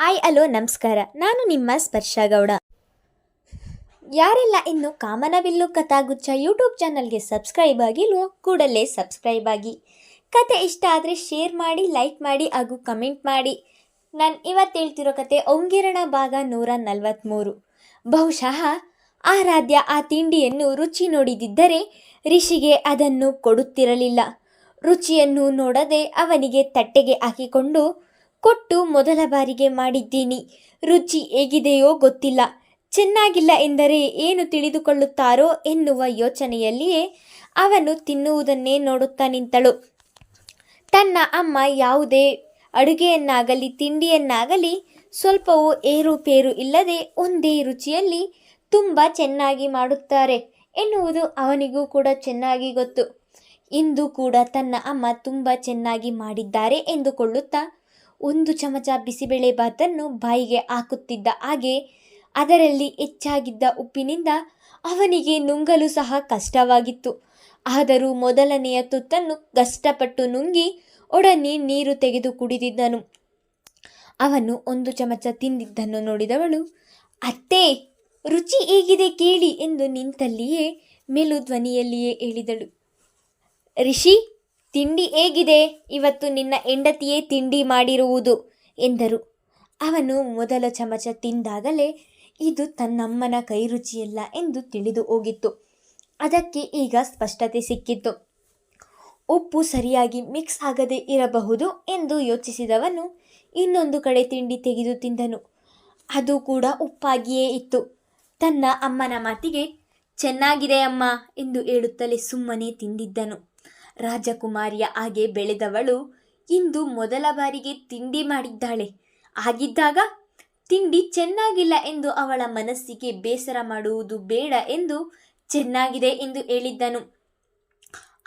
Hi hello ನಮಸ್ಕಾರ. ನಾನು ನಿಮ್ಮ ಸ್ಪರ್ಶ ಗೌಡ. ಯಾರೆಲ್ಲ ಇನ್ನು ಕಾಮನಬಿಲ್ಲು ಕಥಾಗುಚ್ಛ ಯೂಟ್ಯೂಬ್ ಚಾನಲ್ಗೆ ಸಬ್ಸ್ಕ್ರೈಬ್ ಆಗಿಲ್ವೋ ಕೂಡಲೇ ಸಬ್ಸ್ಕ್ರೈಬ್ ಆಗಿ. ಕತೆ ಇಷ್ಟ ಆದರೆ ಶೇರ್ ಮಾಡಿ, ಲೈಕ್ ಮಾಡಿ ಹಾಗೂ ಕಮೆಂಟ್ ಮಾಡಿ. ನಾನು ಇವತ್ತು ಹೇಳ್ತಿರೋ ಕತೆ ಒಂಗಿರಣ ಭಾಗ ನೂರ ನಲವತ್ತ್ಮೂರು ಬಹುಶಃ ಆರಾಧ್ಯ ಆ ತಿಂಡಿಯನ್ನು ರುಚಿ ನೋಡಿದಿದ್ದರೆ ರಿಷಿಗೆ ಅದನ್ನು ಕೊಡುತ್ತಿರಲಿಲ್ಲ. ರುಚಿಯನ್ನು ನೋಡದೆ ಅವನಿಗೆ ತಟ್ಟೆಗೆ ಹಾಕಿಕೊಂಡು ಕೊಟ್ಟು ಮೊದಲ ಬಾರಿಗೆ ಮಾಡಿದ್ದೀನಿ. ರುಚಿ ಹೇಗಿದೆಯೋ ಗೊತ್ತಿಲ್ಲ. ಚೆನ್ನಾಗಿಲ್ಲ ಎಂದರೆ ಏನು ತಿಳಿದುಕೊಳ್ಳುತ್ತಾರೋ ಎನ್ನುವ ಯೋಚನೆಯಲ್ಲಿಯೇ ಅವನು ತಿನ್ನುವುದನ್ನೇ ನೋಡುತ್ತಾ ನಿಂತಳು. ತನ್ನ ಅಮ್ಮ ಯಾವುದೇ ಅಡುಗೆಯನ್ನಾಗಲಿ ತಿಂಡಿಯನ್ನಾಗಲಿ ಸ್ವಲ್ಪವೂ ಏರುಪೇರು ಇಲ್ಲದೆ ಒಂದೇ ರುಚಿಯಲ್ಲಿ ತುಂಬ ಚೆನ್ನಾಗಿ ಮಾಡುತ್ತಾರೆ ಎನ್ನುವುದು ಅವನಿಗೂ ಕೂಡ ಚೆನ್ನಾಗಿ ಗೊತ್ತು. ಇಂದು ಕೂಡ ತನ್ನ ಅಮ್ಮ ತುಂಬ ಚೆನ್ನಾಗಿ ಮಾಡಿದ್ದಾರೆ ಎಂದುಕೊಳ್ಳುತ್ತಾ ಒಂದು ಚಮಚ ಬಿಸಿಬೇಳೆಬಾತನ್ನು ಬಾಯಿಗೆ ಹಾಕುತ್ತಿದ್ದ ಹಾಗೆ ಅದರಲ್ಲಿ ಹೆಚ್ಚಾಗಿದ್ದ ಉಪ್ಪಿನಿಂದ ಅವನಿಗೆ ನುಂಗಲು ಸಹ ಕಷ್ಟವಾಗಿತ್ತು. ಆದರೂ ಮೊದಲನೆಯ ತುತ್ತನ್ನು ಕಷ್ಟಪಟ್ಟು ನುಂಗಿ ಒಡನೆ ನೀರು ತೆಗೆದು ಕುಡಿದಿದ್ದನು. ಅವನು ಒಂದು ಚಮಚ ತಿಂದಿದ್ದನ್ನು ನೋಡಿದವಳು, ಅತ್ತೆ, ರುಚಿ ಹೇಗಿದೆ ಕೇಳಿ ಎಂದು ನಿಂತಲ್ಲಿಯೇ ಮೆಲು ಧ್ವನಿಯಲ್ಲಿಯೇ ಹೇಳಿದಳು. ರಿಷಿ ತಿಂಡಿ ಹೇಗಿದೆ? ಇವತ್ತು ನಿನ್ನ ಹೆಂಡತಿಯೇ ತಿಂಡಿ ಮಾಡಿರುವುದು ಎಂದರು. ಅವನು ಮೊದಲ ಚಮಚ ತಿಂದಾಗಲೇ ಇದು ತನ್ನಮ್ಮನ ಕೈ ರುಚಿಯಲ್ಲ ಎಂದು ತಿಳಿದು ಹೋಗಿತ್ತು. ಅದಕ್ಕೆ ಈಗ ಸ್ಪಷ್ಟತೆ ಸಿಕ್ಕಿತ್ತು. ಉಪ್ಪು ಸರಿಯಾಗಿ ಮಿಕ್ಸ್ ಆಗದೆ ಇರಬಹುದು ಎಂದು ಯೋಚಿಸಿದವನು ಇನ್ನೊಂದು ಕಡೆ ತಿಂಡಿ ತೆಗೆದು ತಿಂದನು. ಅದು ಕೂಡ ಉಪ್ಪಾಗಿಯೇ ಇತ್ತು. ತನ್ನ ಅಮ್ಮನ ಮಾತಿಗೆ, ಚೆನ್ನಾಗಿದೆ ಅಮ್ಮ ಎಂದು ಹೇಳುತ್ತಲೇ ಸುಮ್ಮನೆ ತಿಂದಿದ್ದನು. ರಾಜಕುಮಾರಿಯ ಹಾಗೆ ಬೆಳೆದವಳು ಇಂದು ಮೊದಲ ಬಾರಿಗೆ ತಿಂಡಿ ಮಾಡಿದ್ದಾಳೆ. ಆಗಿದ್ದಾಗ ತಿಂಡಿ ಚೆನ್ನಾಗಿಲ್ಲ ಎಂದು ಅವಳ ಮನಸ್ಸಿಗೆ ಬೇಸರ ಮಾಡುವುದು ಬೇಡ ಎಂದು ಚೆನ್ನಾಗಿದೆ ಎಂದು ಹೇಳಿದ್ದನು.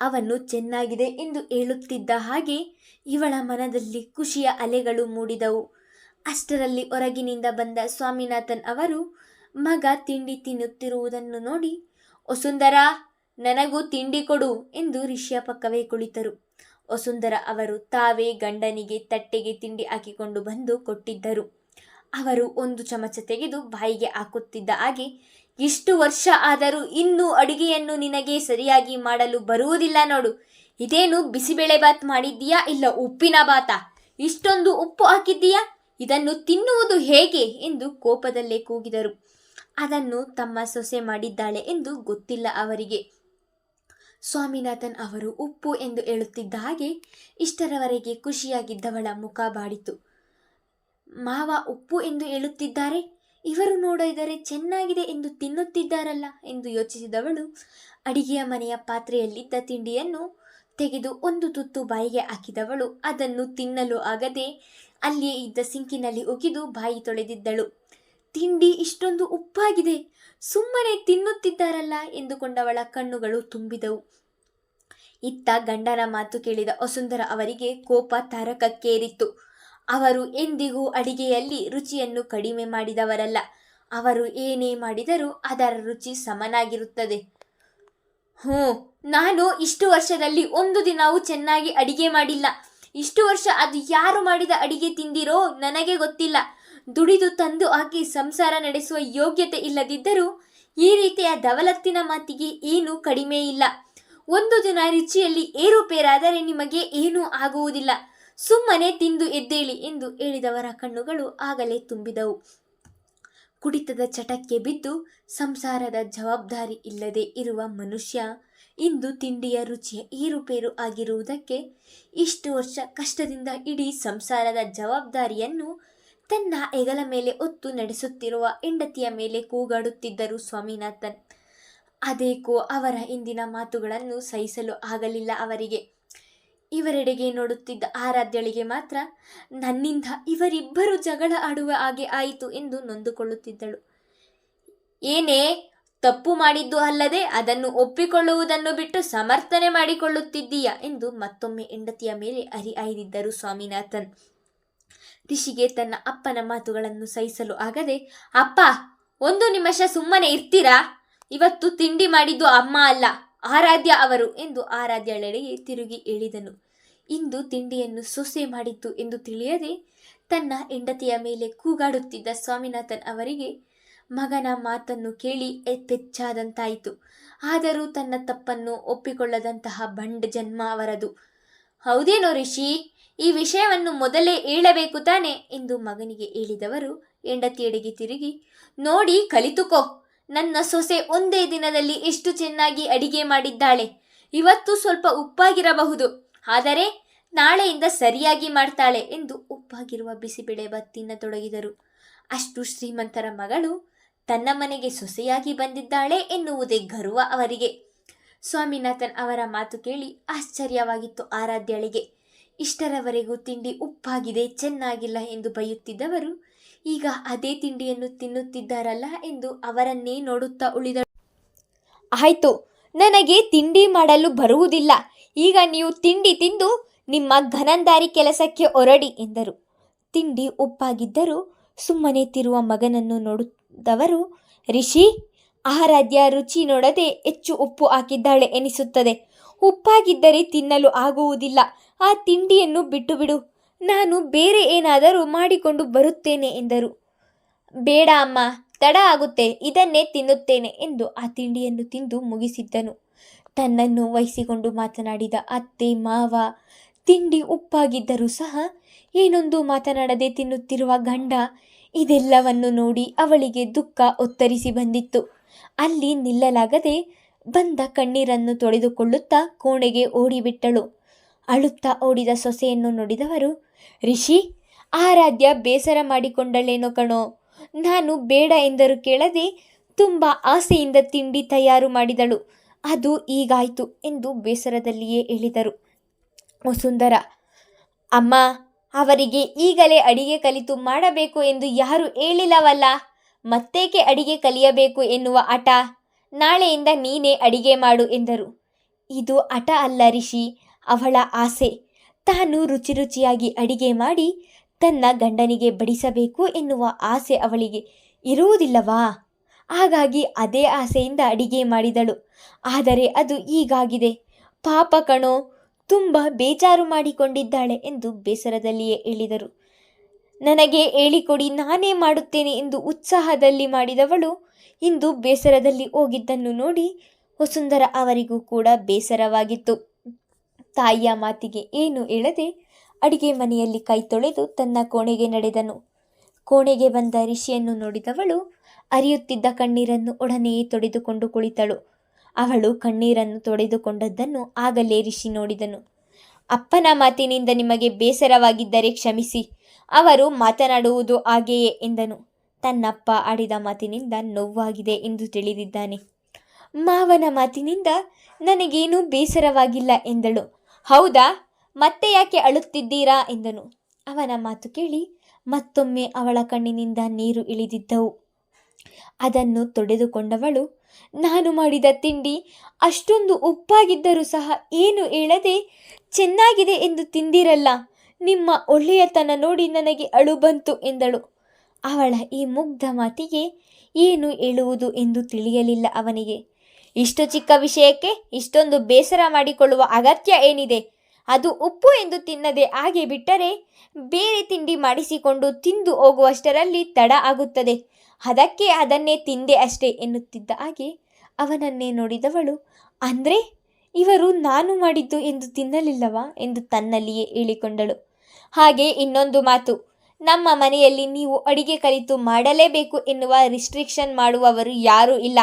ಅವನು ಚೆನ್ನಾಗಿದೆ ಎಂದು ಹೇಳುತ್ತಿದ್ದ ಹಾಗೆ ಇವಳ ಮನದಲ್ಲಿ ಖುಷಿಯ ಅಲೆಗಳು ಮೂಡಿದವು. ಅಷ್ಟರಲ್ಲಿ ಹೊರಗಿನಿಂದ ಬಂದ ಸ್ವಾಮಿನಾಥನ್ ಅವರು, ಮಗ, ತಿಂಡಿ ತಿನ್ನುತ್ತಿರುವುದನ್ನು ನೋಡಿ. ವಸುಂಧರ ನನಗೂ ತಿಂಡಿ ಕೊಡು ಎಂದು ರಿಷಿಯ ಪಕ್ಕವೇ ಕುಳಿತರು. ವಸುಂಧರ ಅವರು ತಾವೇ ಗಂಡನಿಗೆ ತಟ್ಟೆಗೆ ತಿಂಡಿ ಹಾಕಿಕೊಂಡು ಬಂದು ಕೊಟ್ಟಿದ್ದರು. ಅವರು ಒಂದು ಚಮಚ ತೆಗೆದು ಬಾಯಿಗೆ ಹಾಕುತ್ತಿದ್ದ ಹಾಗೆ, ಇಷ್ಟು ವರ್ಷ ಆದರೂ ಇನ್ನೂ ಅಡುಗೆಯನ್ನು ನಿನಗೆ ಸರಿಯಾಗಿ ಮಾಡಲು ಬರುವುದಿಲ್ಲ ನೋಡು. ಇದೇನು ಬಿಸಿಬೇಳೆ ಬಾತ್ ಮಾಡಿದ್ದೀಯಾ ಇಲ್ಲ ಉಪ್ಪಿನ ಬಾತ? ಇಷ್ಟೊಂದು ಉಪ್ಪು ಹಾಕಿದ್ದೀಯಾ? ಇದನ್ನು ತಿನ್ನುವುದು ಹೇಗೆ? ಎಂದು ಕೋಪದಲ್ಲೇ ಕೂಗಿದರು. ಅದನ್ನು ತಮ್ಮ ಸೊಸೆ ಮಾಡಿದ್ದಾಳೆ ಎಂದು ಗೊತ್ತಿಲ್ಲ ಅವರಿಗೆ. ಸ್ವಾಮಿನಾಥನ್ ಅವರು ಉಪ್ಪು ಎಂದು ಹೇಳುತ್ತಿದ್ದ ಹಾಗೆ ಇಷ್ಟರವರೆಗೆ ಖುಷಿಯಾಗಿದ್ದವಳ ಮುಖ ಬಾಡಿತು. ಮಾವ ಉಪ್ಪು ಎಂದು ಹೇಳುತ್ತಿದ್ದಾರೆ, ಇವರು ನೋಡಿದರೆ ಚೆನ್ನಾಗಿದೆ ಎಂದು ತಿನ್ನುತ್ತಿದ್ದಾರಲ್ಲ ಎಂದು ಯೋಚಿಸಿದವಳು ಅಡಿಗೆಯ ಮನೆಯ ಪಾತ್ರೆಯಲ್ಲಿದ್ದ ತಿಂಡಿಯನ್ನು ತೆಗೆದು ಒಂದು ತುತ್ತು ಬಾಯಿಗೆ ಹಾಕಿದವಳು. ಅದನ್ನು ತಿನ್ನಲು ಆಗದೆ ಅಲ್ಲಿಯೇ ಇದ್ದ ಸಿಂಕಿನಲ್ಲಿ ಉಗಿದು ಬಾಯಿ ತೊಳೆದಿದ್ದಳು. ತಿಂಡಿ ಇಷ್ಟೊಂದು ಉಪ್ಪಾಗಿದೆ. ಸುಮ್ಮನೆ ತಿನ್ನುತ್ತಿದ್ದಾರಲ್ಲ ಎಂದುಕೊಂಡವಳ ಕಣ್ಣುಗಳು ತುಂಬಿದವು. ಇತ್ತ ಗಂಡನ ಮಾತು ಕೇಳಿದ ವಸುಂಧರ ಅವರಿಗೆ ಕೋಪ ತಾರಕಕ್ಕೇರಿತ್ತು. ಅವರು ಎಂದಿಗೂ ಅಡಿಗೆಯಲ್ಲಿ ರುಚಿಯನ್ನು ಕಡಿಮೆ ಮಾಡಿದವರಲ್ಲ. ಅವರು ಏನೇ ಮಾಡಿದರೂ ಅದರ ರುಚಿ ಸಮನಾಗಿರುತ್ತದೆ. ಹ್ಞೂ, ನಾನು ಇಷ್ಟು ವರ್ಷದಲ್ಲಿ ಒಂದು ದಿನವೂ ಚೆನ್ನಾಗಿ ಅಡಿಗೆ ಮಾಡಿಲ್ಲ. ಇಷ್ಟು ವರ್ಷ ಅದು ಯಾರು ಮಾಡಿದ ಅಡಿಗೆ ತಿಂದಿರೋ ನನಗೆ ಗೊತ್ತಿಲ್ಲ. ದುಡಿದು ತಂದು ಹಾಕಿ ಸಂಸಾರ ನಡೆಸುವ ಯೋಗ್ಯತೆ ಇಲ್ಲದಿದ್ದರೂ ಈ ರೀತಿಯ ದವಲತ್ತಿನ ಮಾತಿಗೆ ಏನೂ ಕಡಿಮೆ ಇಲ್ಲ. ಒಂದು ದಿನ ರುಚಿಯಲ್ಲಿ ಏರುಪೇರಾದರೆ ನಿಮಗೆ ಏನೂ ಆಗುವುದಿಲ್ಲ. ಸುಮ್ಮನೆ ತಿಂದು ಎದ್ದೇಳಿ ಎಂದು ಹೇಳಿದವರ ಕಣ್ಣುಗಳು ಆಗಲೇ ತುಂಬಿದವು. ಕುಡಿತದ ಚಟಕ್ಕೆ ಬಿದ್ದು ಸಂಸಾರದ ಜವಾಬ್ದಾರಿ ಇಲ್ಲದೆ ಇರುವ ಮನುಷ್ಯ ಇಂದು ತಿಂಡಿಯ ರುಚಿಯ ಏರುಪೇರು ಆಗಿರುವುದಕ್ಕೆ ಇಷ್ಟು ವರ್ಷ ಕಷ್ಟದಿಂದ ಇಡೀ ಸಂಸಾರದ ಜವಾಬ್ದಾರಿಯನ್ನು ತನ್ನ ಹೆಗಲ ಮೇಲೆ ಒತ್ತು ನಡೆಸುತ್ತಿರುವ ಹೆಂಡತಿಯ ಮೇಲೆ ಕೂಗಾಡುತ್ತಿದ್ದರು ಸ್ವಾಮಿನಾಥನ್. ಅದೇಕೋ ಅವರ ಇಂದಿನ ಮಾತುಗಳನ್ನು ಸಹಿಸಲು ಆಗಲಿಲ್ಲ ಅವರಿಗೆ. ಇವರೆಡೆಗೆ ನೋಡುತ್ತಿದ್ದ ಆರಾಧ್ಯಳಿಗೆ ಮಾತ್ರ, ನನ್ನಿಂದ ಇವರಿಬ್ಬರು ಜಗಳ ಆಡುವ ಹಾಗೆ ಆಯಿತು ಎಂದು ನೊಂದುಕೊಳ್ಳುತ್ತಿದ್ದಳು. ಏನೇ, ತಪ್ಪು ಮಾಡಿದ್ದು ಅಲ್ಲದೆ ಅದನ್ನು ಒಪ್ಪಿಕೊಳ್ಳುವುದನ್ನು ಬಿಟ್ಟು ಸಮರ್ಥನೆ ಮಾಡಿಕೊಳ್ಳುತ್ತಿದ್ದೀಯಾ ಎಂದು ಮತ್ತೊಮ್ಮೆ ಹೆಂಡತಿಯ ಮೇಲೆ ಹರಿಹಾಯ್ದಿದ್ದರು ಸ್ವಾಮಿನಾಥನ್. ರಿಷಿಗೆ ತನ್ನ ಅಪ್ಪನ ಮಾತುಗಳನ್ನು ಸಹಿಸಲು ಆಗದೆ, ಅಪ್ಪ, ಒಂದು ನಿಮಿಷ ಸುಮ್ಮನೆ ಇರ್ತೀರಾ? ಇವತ್ತು ತಿಂಡಿ ಮಾಡಿದ್ದು ಅಮ್ಮ ಅಲ್ಲ, ಆರಾಧ್ಯ ಅವರು ಎಂದು ಆರಾಧ್ಯಳೆಡೆಗೆ ತಿರುಗಿ ಹೇಳಿದನು. ಇಂದು ತಿಂಡಿಯನ್ನು ಸೊಸೆ ಮಾಡಿತ್ತು ಎಂದು ತಿಳಿಯದೆ, ತನ್ನ ಹೆಂಡತಿಯ ಮೇಲೆ ಕೂಗಾಡುತ್ತಿದ್ದ ಸ್ವಾಮಿನಾಥನ್ ಅವರಿಗೆ ಮಗನ ಮಾತನ್ನು ಕೇಳಿ ಎತ್ತೆಚ್ಚಾದಂತಾಯಿತು ಆದರೂ ತನ್ನ ತಪ್ಪನ್ನು ಒಪ್ಪಿಕೊಳ್ಳದಂತಹ ಬಂಡ್ ಜನ್ಮ ಅವರದು. ಹೌದೇನೋ ರಿಷಿ ಈ ವಿಷಯವನ್ನು ಮೊದಲೇ ಹೇಳಬೇಕು ತಾನೆ ಎಂದು ಮಗನಿಗೆ ಹೇಳಿದವರು ಹೆಂಡತಿಯೆಡೆಗೆ ತಿರುಗಿ, ನೋಡಿ ಕಲಿತುಕೋ. ನನ್ನ ಸೊಸೆ ಒಂದೇ ದಿನದಲ್ಲಿ ಎಷ್ಟು ಚೆನ್ನಾಗಿ ಅಡಿಗೆ ಮಾಡಿದ್ದಾಳೆ. ಇವತ್ತು ಸ್ವಲ್ಪ ಉಪ್ಪಾಗಿರಬಹುದು. ಆದರೆ ನಾಳೆಯಿಂದ ಸರಿಯಾಗಿ ಮಾಡ್ತಾಳೆ ಎಂದು ಉಪ್ಪಾಗಿರುವ ಬಿಸಿಬೇಳೆ ಬತ್ತಿನ ತಿನ್ನತೊಡಗಿದರು ಅಷ್ಟು ಶ್ರೀಮಂತರ ಮಗಳು ತನ್ನ ಮನೆಗೆ ಸೊಸೆಯಾಗಿ ಬಂದಿದ್ದಾಳೆ ಎನ್ನುವುದೇ ಗರ್ವ ಅವರಿಗೆ. ಸ್ವಾಮಿನಾಥನ್ ಅವರ ಮಾತು ಕೇಳಿ ಆಶ್ಚರ್ಯವಾಗಿತ್ತು ಆರಾಧ್ಯಳಿಗೆ. ಇಷ್ಟರವರೆಗೂ ತಿಂಡಿ ಉಪ್ಪಾಗಿದೆ, ಚೆನ್ನಾಗಿಲ್ಲ ಎಂದು ಬೈಯುತ್ತಿದ್ದವರು ಈಗ ಅದೇ ತಿಂಡಿಯನ್ನು ತಿನ್ನುತ್ತಿದ್ದಾರಲ್ಲ ಎಂದು ಅವರನ್ನೇ ನೋಡುತ್ತಾ ಉಳಿದಳು. ಆಯ್ತು, ನನಗೆ ತಿಂಡಿ ಮಾಡಲು ಬರುವುದಿಲ್ಲ. ಈಗ ನೀವು ತಿಂಡಿ ತಿಂದು ನಿಮ್ಮ ಘನಂದಾರಿ ಕೆಲಸಕ್ಕೆ ಹೊರಡಿ ಎಂದರು. ತಿಂಡಿ ಉಪ್ಪಾಗಿದ್ದರೂ ಸುಮ್ಮನೆ ತಿರುವ ಮಗನನ್ನು ನೋಡುತ್ತವರು, ರಿಷಿ, ಆರಾಧ್ಯ ರುಚಿ ನೋಡದೆ ಹೆಚ್ಚು ಉಪ್ಪು ಹಾಕಿದ್ದಾಳೆ ಎನಿಸುತ್ತದೆ. ಉಪ್ಪಾಗಿದ್ದರೆ ತಿನ್ನಲು ಆಗುವುದಿಲ್ಲ. ಆ ತಿಂಡಿಯನ್ನು ಬಿಟ್ಟು ಬಿಡು ನಾನು ಬೇರೆ ಏನಾದರೂ ಮಾಡಿಕೊಂಡು ಬರುತ್ತೇನೆ ಎಂದರು. ಬೇಡ ಅಮ್ಮ, ತಡ ಆಗುತ್ತೆ, ಇದನ್ನೇ ತಿನ್ನುತ್ತೇನೆ ಎಂದು ಆ ತಿಂಡಿಯನ್ನು ತಿಂದು ಮುಗಿಸಿದ್ದನು. ತನ್ನನ್ನು ವಹಿಸಿಕೊಂಡು ಮಾತನಾಡಿದ ಅತ್ತೆ, ಮಾವ, ತಿಂಡಿ ಉಪ್ಪಾಗಿದ್ದರೂ ಸಹ ಏನೊಂದು ಮಾತನಾಡದೆ ತಿನ್ನುತ್ತಿರುವ ಗಂಡ ಇದೆಲ್ಲವನ್ನು ನೋಡಿ ಅವಳಿಗೆ ದುಃಖ ಒತ್ತರಿಸಿ ಬಂದಿತ್ತು. ಅಲ್ಲಿ ನಿಲ್ಲಲಾಗದೆ ಬಂದ ಕಣ್ಣೀರನ್ನು ತೊಳೆದುಕೊಳ್ಳುತ್ತಾ ಕೋಣೆಗೆ ಓಡಿಬಿಟ್ಟಳು. ಅಳುತ್ತಾ ಓಡಿದ ಸೊಸೆಯನ್ನು ನೋಡಿದವರು, ರಿಷಿ, ಆರಾಧ್ಯ ಬೇಸರ ಮಾಡಿಕೊಂಡಳೇನೋ ಕಣೋ. ನಾನು ಬೇಡ ಎಂದರು ಕೇಳದೆ ತುಂಬ ಆಸೆಯಿಂದ ತಿಂಡಿ ತಯಾರು ಮಾಡಿದಳು. ಅದು ಈಗಾಯಿತು ಎಂದು ಬೇಸರದಲ್ಲಿಯೇ ಹೇಳಿದರು. ವಸುಂಧರ, ಅಮ್ಮ, ಅವರಿಗೆ ಈಗಲೇ ಅಡಿಗೆ ಕಲಿತು ಮಾಡಬೇಕು ಎಂದು ಯಾರು ಹೇಳಿಲ್ಲವಲ್ಲ. ಮತ್ತೇಕೆ ಅಡಿಗೆ ಕಲಿಯಬೇಕು ಎನ್ನುವ ಹಠ ನಾಳೆಯಿಂದ ನೀನೇ ಅಡಿಗೆ ಮಾಡು ಎಂದರು. ಇದು ಅಟ ಅಲ್ಲ ರಿಷಿ, ಅವಳ ಆಸೆ. ತಾನು ರುಚಿ ರುಚಿಯಾಗಿ ಅಡಿಗೆ ಮಾಡಿ ತನ್ನ ಗಂಡನಿಗೆ ಬಡಿಸಬೇಕು ಎನ್ನುವ ಆಸೆ ಅವಳಿಗೆ ಇರುವುದಿಲ್ಲವಾ? ಹಾಗಾಗಿ ಅದೇ ಆಸೆಯಿಂದ ಅಡಿಗೆ ಮಾಡಿದಳು. ಆದರೆ ಅದು ಈಗಾಗಿದೆ ಪಾಪ ಕಣೋ, ತುಂಬ ಬೇಜಾರು ಮಾಡಿಕೊಂಡಿದ್ದಾಳೆ ಎಂದು ಬೇಸರದಲ್ಲಿಯೇ ಹೇಳಿದರು. ನನಗೆ ಹೇಳಿಕೊಡಿ ನಾನೇ ಮಾಡುತ್ತೇನೆ ಎಂದು ಉತ್ಸಾಹದಲ್ಲಿ ಮಾಡಿದವಳು ಇಂದು ಬೇಸರದಲ್ಲಿ ಹೋಗಿದ್ದನ್ನು ನೋಡಿ ವಸುಂಧರ ಅವರಿಗೂ ಕೂಡ ಬೇಸರವಾಗಿತ್ತು. ತಾಯಿಯ ಮಾತಿಗೆ ಏನು ಹೇಳದೆ ಅಡಿಗೆ ಮನೆಯಲ್ಲಿ ಕೈ ತೊಳೆದು ತನ್ನ ಕೋಣೆಗೆ ನಡೆದನು. ಕೋಣೆಗೆ ಬಂದ ರಿಷಿಯನ್ನು ನೋಡಿದವಳು ಅರಿಯುತ್ತಿದ್ದ ಕಣ್ಣೀರನ್ನು ಒಡನೆಯೇ ತೊಡೆದುಕೊಂಡು ಕುಳಿತಳು. ಅವಳು ಕಣ್ಣೀರನ್ನು ತೊಡೆದುಕೊಂಡದ್ದನ್ನು ಆಗಲೇ ರಿಷಿ ನೋಡಿದನು. ಅಪ್ಪನ ಮಾತಿನಿಂದ ನಿಮಗೆ ಬೇಸರವಾಗಿದ್ದರೆ ಕ್ಷಮಿಸಿ. ಅವರು ಮಾತನಾಡುವುದು ಹಾಗೆಯೇ ಎಂದನು. ತನ್ನಪ್ಪ ಆಡಿದ ಮಾತಿನಿಂದ ನೋವಾಗಿದೆ ಎಂದು ತಿಳಿದಿದ್ದಾನೆ. ಮಾವನ ಮಾತಿನಿಂದ ನನಗೇನೂ ಬೇಸರವಾಗಿಲ್ಲ ಎಂದಳು. ಹೌದಾ? ಮತ್ತೆ ಯಾಕೆ ಅಳುತ್ತಿದ್ದೀರಾ? ಎಂದನು. ಅವನ ಮಾತು ಕೇಳಿ ಮತ್ತೊಮ್ಮೆ ಅವಳ ಕಣ್ಣಿನಿಂದ ನೀರು ಇಳಿದಿದ್ದವು. ಅದನ್ನು ತೊಡೆದುಕೊಂಡವಳು, ನಾನು ಮಾಡಿದ ತಿಂಡಿ ಅಷ್ಟೊಂದು ಉಪ್ಪಾಗಿದ್ದರೂ ಸಹ ಏನು ಹೇಳದೆ ಚೆನ್ನಾಗಿದೆ ಎಂದು ತಿಂದಿರಲ್ಲ. ನಿಮ್ಮ ಒಳ್ಳೆಯತನ ನೋಡಿ ನನಗೆ ಅಳು ಬಂತು ಎಂದಳು. ಅವಳ ಈ ಮುಗ್ಧ ಮಾತಿಗೆ ಏನು ಹೇಳುವುದು ಎಂದು ತಿಳಿಯಲಿಲ್ಲ ಅವನಿಗೆ. ಇಷ್ಟು ಚಿಕ್ಕ ವಿಷಯಕ್ಕೆ ಇಷ್ಟೊಂದು ಬೇಸರ ಮಾಡಿಕೊಳ್ಳುವ ಅಗತ್ಯ ಏನಿದೆ? ಅದು ಉಪ್ಪು ಎಂದು ತಿನ್ನದೆ ಹಾಗೆ ಬಿಟ್ಟರೆ ಬೇರೆ ತಿಂಡಿ ಮಾಡಿಸಿಕೊಂಡು ತಿಂದು ಹೋಗುವಷ್ಟರಲ್ಲಿ ತಡ ಆಗುತ್ತದೆ. ಅದಕ್ಕೆ ಅದನ್ನೇ ತಿಂದೆ ಅಷ್ಟೇ ಎನ್ನುತ್ತಿದ್ದ ಹಾಗೆ ಅವನನ್ನೇ ನೋಡಿದವಳು, ಅಂದರೆ ಇವರು ನಾನು ಮಾಡಿದ್ದು ಎಂದು ತಿನ್ನಲಿಲ್ಲವಾ? ಎಂದು ತನ್ನಲ್ಲಿಯೇ ಹೇಳಿಕೊಂಡಳು. ಹಾಗೆ ಇನ್ನೊಂದು ಮಾತು. ನಮ್ಮ ಮನೆಯಲ್ಲಿ ನೀವು ಅಡಿಗೆ ಕಲಿತು ಮಾಡಲೇಬೇಕು ಎನ್ನುವ ರಿಸ್ಟ್ರಿಕ್ಷನ್ ಮಾಡುವವರು ಯಾರೂ ಇಲ್ಲ.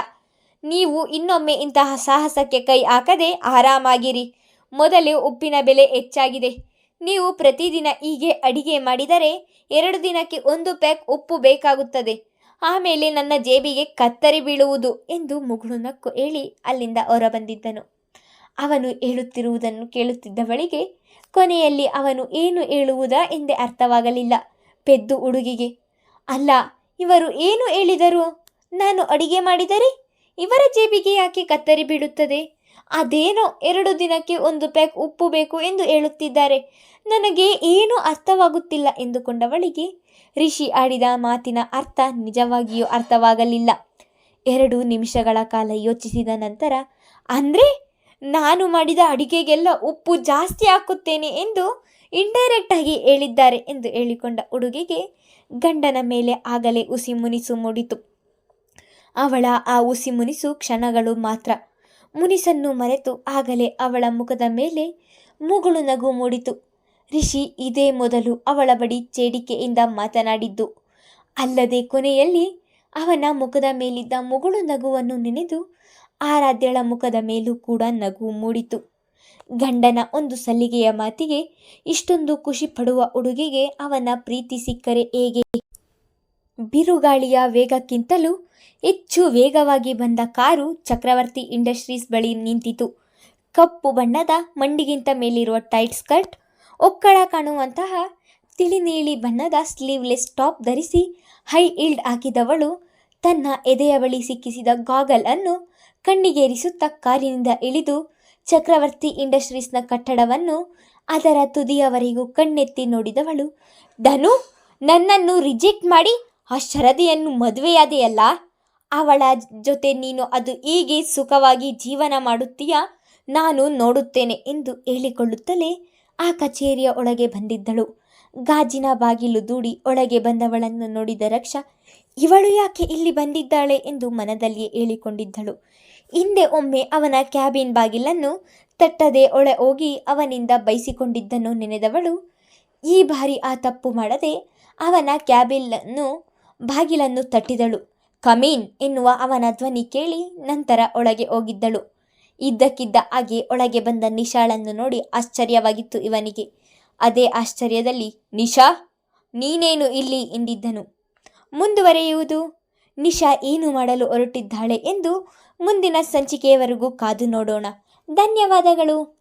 ನೀವು ಇನ್ನೊಮ್ಮೆ ಇಂತಹ ಸಾಹಸಕ್ಕೆ ಕೈ ಹಾಕದೆ ಆರಾಮಾಗಿರಿ. ಮೊದಲೇ ಉಪ್ಪಿನ ಬೆಲೆ ಹೆಚ್ಚಾಗಿದೆ. ನೀವು ಪ್ರತಿದಿನ ಹೀಗೆ ಅಡಿಗೆ ಮಾಡಿದರೆ ಎರಡು ದಿನಕ್ಕೆ ಒಂದು ಪ್ಯಾಕ್ ಉಪ್ಪು ಬೇಕಾಗುತ್ತದೆ. ಆಮೇಲೆ ನನ್ನ ಜೇಬಿಗೆ ಕತ್ತರಿ ಬೀಳುವುದು ಎಂದು ಮುಗುಳು ನಕ್ಕು ಹೇಳಿ ಅಲ್ಲಿಂದ ಹೊರಬಂದಿದ್ದನು. ಅವನು ಹೇಳುತ್ತಿರುವುದನ್ನು ಕೇಳುತ್ತಿದ್ದವಳಿಗೆ ಕೊನೆಯಲ್ಲಿ ಅವನು ಏನು ಹೇಳುವುದಾ ಎಂದೇ ಅರ್ಥವಾಗಲಿಲ್ಲ. ಪೆದ್ದು ಹುಡುಗಿಗೆ, ಅಲ್ಲ, ಇವರು ಏನು ಹೇಳಿದರು? ನಾನು ಅಡಿಗೆ ಮಾಡಿದರೆ? ಇವರ ಜೇಬಿಗೆ ಯಾಕೆ ಕತ್ತರಿ ಬೀಳುತ್ತದೆ? ಅದೇನೋ ಎರಡು ದಿನಕ್ಕೆ ಒಂದು ಪ್ಯಾಕ್ ಉಪ್ಪು ಬೇಕು ಎಂದು ಹೇಳುತ್ತಿದ್ದಾರೆ. ನನಗೆ ಏನೂ ಅರ್ಥವಾಗುತ್ತಿಲ್ಲ ಎಂದುಕೊಂಡವಳಿಗೆ, ರಿಷಿ ಆಡಿದ ಮಾತಿನ ಅರ್ಥ ನಿಜವಾಗಿಯೂ ಅರ್ಥವಾಗಲಿಲ್ಲ. ಎರಡು ನಿಮಿಷಗಳ ಕಾಲ ಯೋಚಿಸಿದ ನಂತರ, ಅಂದರೆ ನಾನು ಮಾಡಿದ ಅಡಿಗೆಗೆಲ್ಲ ಉಪ್ಪು ಜಾಸ್ತಿ ಹಾಕುತ್ತೇನೆ ಎಂದು ಇಂಡೈರೆಕ್ಟ್ ಆಗಿ ಹೇಳಿದ್ದಾರೆ ಎಂದು ಹೇಳಿಕೊಂಡ ಹುಡುಗಿಗೆ ಗಂಡನ ಮೇಲೆ ಆಗಲೇ ಉಸಿ ಮುನಿಸು ಮೂಡಿತು. ಅವಳ ಆ ಉಸಿ ಮುನಿಸು ಕ್ಷಣಗಳು ಮಾತ್ರ. ಮುನಿಸನ್ನು ಮರೆತು ಆಗಲೇ ಅವಳ ಮುಖದ ಮೇಲೆ ಮುಗುಳು ನಗು ಮೂಡಿತು. ರಿಷಿ ಇದೇ ಮೊದಲು ಅವಳ ಬಳಿ ಚೇಡಿಕೆಯಿಂದ ಮಾತನಾಡಿದ್ದು. ಅಲ್ಲದೆ ಕೊನೆಯಲ್ಲಿ ಅವನ ಮುಖದ ಮೇಲಿದ್ದ ಮುಗುಳು ನಗುವನ್ನು ನೆನೆದು ಆರಾಧ್ಯಳ ಮುಖದ ಮೇಲೂ ಕೂಡ ನಗು ಮೂಡಿತು. ಗಂಡನ ಒಂದು ಸಲ್ಲಿಗೆಯ ಮಾತಿಗೆ ಇಷ್ಟೊಂದು ಖುಷಿ ಪಡುವ ಹುಡುಗಿಗೆ ಅವನ ಪ್ರೀತಿ ಸಿಕ್ಕರೆ ಹೇಗೆ? ಬಿರುಗಾಳಿಯ ವೇಗಕ್ಕಿಂತಲೂ ಹೆಚ್ಚು ವೇಗವಾಗಿ ಬಂದ ಕಾರು ಚಕ್ರವರ್ತಿ ಇಂಡಸ್ಟ್ರೀಸ್ ಬಳಿ ನಿಂತಿತು. ಕಪ್ಪು ಬಣ್ಣದ ಮಂಡಿಗಿಂತ ಮೇಲಿರುವ ಟೈಟ್ ಸ್ಕರ್ಟ್, ಒಕ್ಕಳ ಕಾಣುವಂತಹ ತಿಳಿನೀಳಿ ಬಣ್ಣದ ಸ್ಲೀವ್ಲೆಸ್ ಟಾಪ್ ಧರಿಸಿ ಹೈ ಇಲ್ಡ್ ಹಾಕಿದವಳು ತನ್ನ ಎದೆಯ ಬಳಿ ಸಿಕ್ಕಿಸಿದ ಗಾಗಲ್ ಅನ್ನು ಕಣ್ಣಿಗೇರಿಸುತ್ತಾ ಕಾರಿನಿಂದ ಇಳಿದು ಚಕ್ರವರ್ತಿ ಇಂಡಸ್ಟ್ರೀಸ್ನ ಕಟ್ಟಡವನ್ನು ಅದರ ತುದಿಯವರೆಗೂ ಕಣ್ಣೆತ್ತಿ ನೋಡಿದವಳು. ಧನು, ನನ್ನನ್ನು ರಿಜೆಕ್ಟ್ ಮಾಡಿ, ಆ ಶರದಿಯನ್ನು ಮದುವೆಯಾದೆಯಲ್ಲ. ಅವಳ ಜೊತೆ ನೀನು ಅದು ಹೀಗೆ ಸುಖವಾಗಿ ಜೀವನ ಮಾಡುತ್ತೀಯ? ನಾನು ನೋಡುತ್ತೇನೆ, ಎಂದು ಹೇಳಿಕೊಳ್ಳುತ್ತಲೇ ಆ ಕಚೇರಿಯ ಒಳಗೆ ಬಂದಿದ್ದಳು. ಗಾಜಿನ ಬಾಗಿಲು ದೂಡಿ ಒಳಗೆ ಬಂದವಳನ್ನು ನೋಡಿದ ರಕ್ಷ ಇವಳು ಯಾಕೆ ಇಲ್ಲಿ ಬಂದಿದ್ದಾಳೆ ಎಂದು ಮನದಲ್ಲಿಯೇ ಹೇಳಿಕೊಂಡಿದ್ದಳು. ಹಿಂದೆ ಒಮ್ಮೆ ಅವನ ಕ್ಯಾಬಿನ್ ಬಾಗಿಲನ್ನು ತಟ್ಟದೆ ಒಳ ಹೋಗಿ ಅವನಿಂದ ಬೈಸಿಕೊಂಡಿದ್ದನ್ನು ನೆನೆದವಳು, ಈ ಬಾರಿ ಆ ತಪ್ಪು ಮಾಡದೆ ಅವನ ಕ್ಯಾಬಿಲನ್ನು ಬಾಗಿಲನ್ನು ತಟ್ಟಿದಳು. ಕಮೀನ್ ಎನ್ನುವ ಅವನ ಧ್ವನಿ ಕೇಳಿ ನಂತರ ಒಳಗೆ ಹೋಗಿದ್ದಳು. ಇದ್ದಕ್ಕಿದ್ದ ಹಾಗೆ ಒಳಗೆ ಬಂದ ನಿಶಾಳನ್ನು ನೋಡಿ ಆಶ್ಚರ್ಯವಾಗಿತ್ತು ಇವನಿಗೆ. ಅದೇ ಆಶ್ಚರ್ಯದಲ್ಲಿ, ನಿಶಾ, ನೀನೇನು ಇಲ್ಲಿ? ಎಂದಿದ್ದನು. ಮುಂದುವರೆಯುವುದು. ನಿಶಾ ಏನು ಮಾಡಲು ಹೊರಟಿದ್ದಾಳೆ ಎಂದು ಮುಂದಿನ ಸಂಚಿಕೆಯವರೆಗೂ ಕಾದು ನೋಡೋಣ. ಧನ್ಯವಾದಗಳು.